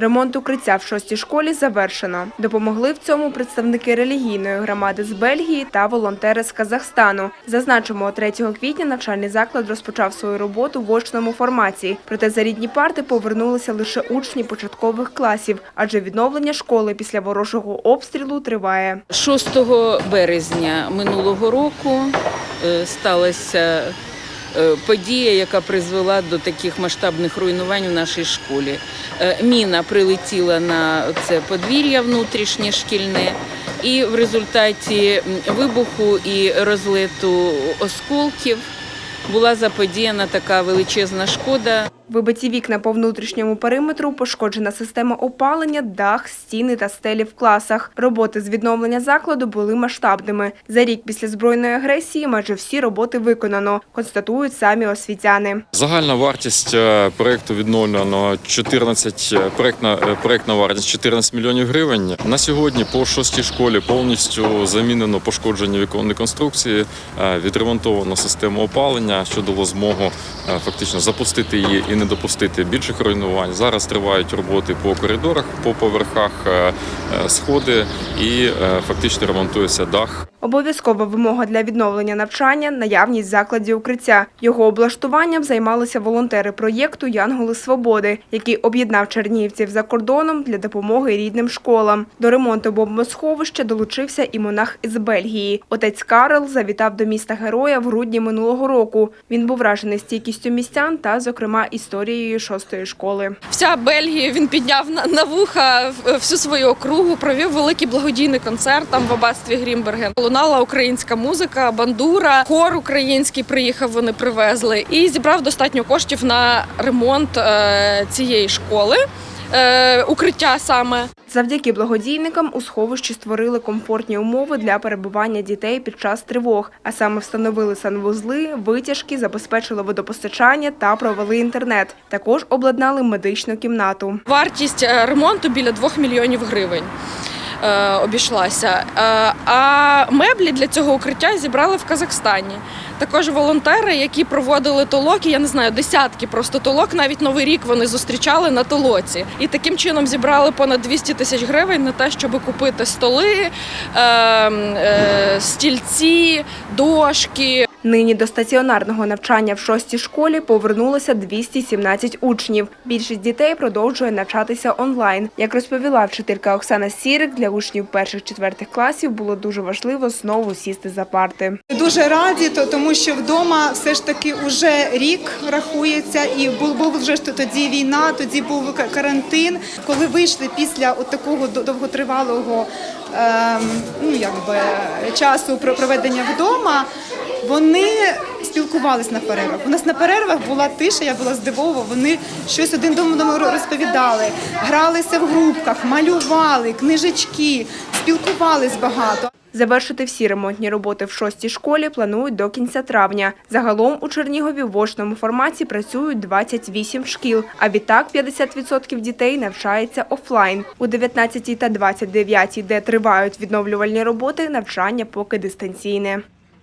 Ремонт укриття в шостій школі завершено. Допомогли в цьому представники релігійної громади з Бельгії та волонтери з Казахстану. Зазначимо, 3 квітня навчальний заклад розпочав свою роботу в очному форматі. Проте за рідні парти повернулися лише учні початкових класів, адже відновлення школи після ворожого обстрілу триває. 6 березня минулого року е, сталася подія, яка призвела до таких масштабних руйнувань в нашій школі. Е, Міна прилетіла на це подвір'я внутрішнє шкільне, і в результаті вибуху і розлету осколків була заподіяна така величезна шкода. Вибиті вікна по внутрішньому периметру, пошкоджена система опалення, дах, стіни та стелі в класах. Роботи з відновлення закладу були масштабними. За рік після збройної агресії майже всі роботи виконано, констатують самі освітяни. Загальна вартість е, проекту відновлено 14, е, проектна, е, проектна вартість 14 мільйонів гривень. На сьогодні по шостій школі повністю замінено пошкоджені віконні конструкції, відремонтовано систему опалення, що дало змогу фактично запустити її і не допустити більших руйнувань. Зараз тривають роботи по коридорах, по поверхах, е, е, сходи і е, фактично ремонтується дах. Обов'язкова вимога для відновлення навчання – наявність закладів укриття. Його облаштуванням займалися волонтери проєкту «Янголи Свободи», який об'єднав чернігівців за кордоном для допомоги рідним школам. До ремонту бомбосховища долучився і монах із Бельгії. Отець Карл завітав до міста Героя в грудні минулого року. Він був вражений стійкістю містян та, зокрема, історією шостої школи. вся Бельгія він підняв на, вуха всю свою округу, провів великий благодійний концерт там в аббатстві Грімберген. Лунала українська музика, бандура, хор український приїхав. Вони привезли і зібрав достатньо коштів на ремонт е, цієї школи. Е, укриття саме Завдяки благодійникам у сховищі створили комфортні умови для перебування дітей під час тривог, а саме встановили санвузли, витяжки, забезпечили водопостачання та провели інтернет. Також обладнали медичну кімнату. вартість е, ремонту біля 2 мільйонів гривень. Е, Обійшлася. Е, А меблі для цього укриття зібрали в Казахстані. Також волонтери, які проводили толоки, я не знаю, десятки просто толок, навіть новий рік вони зустрічали на толоці. І таким чином зібрали понад 200 тисяч гривень на те, щоб купити столи, е, е, стільці, дошки. Нині до стаціонарного навчання в шостій школі повернулося 217 учнів. Більшість дітей продовжує навчатися онлайн. Як розповіла вчителька Оксана Сірик, для учнів перших-четвертих класів було дуже важливо знову сісти за парти. Дуже раді, то- тому що вдома все ж таки вже рік рахується, і був, вже ж тоді війна, тоді був карантин. Коли вийшли після от такого до- довготривалого ем, ну, якби, часу про проведення вдома, вони спілкувались на перервах. У нас на перервах була тиша, я була здивована. Вони щось один до одного розповідали, гралися в групках, малювали, книжечки, спілкувались багато. Завершити всі ремонтні роботи в шостій школі планують до кінця травня. Загалом у Чернігові в очному форматі працюють 28 шкіл, а відтак 50% дітей навчається офлайн. У 19 та 29, де тривають відновлювальні роботи, навчання поки дистанційне.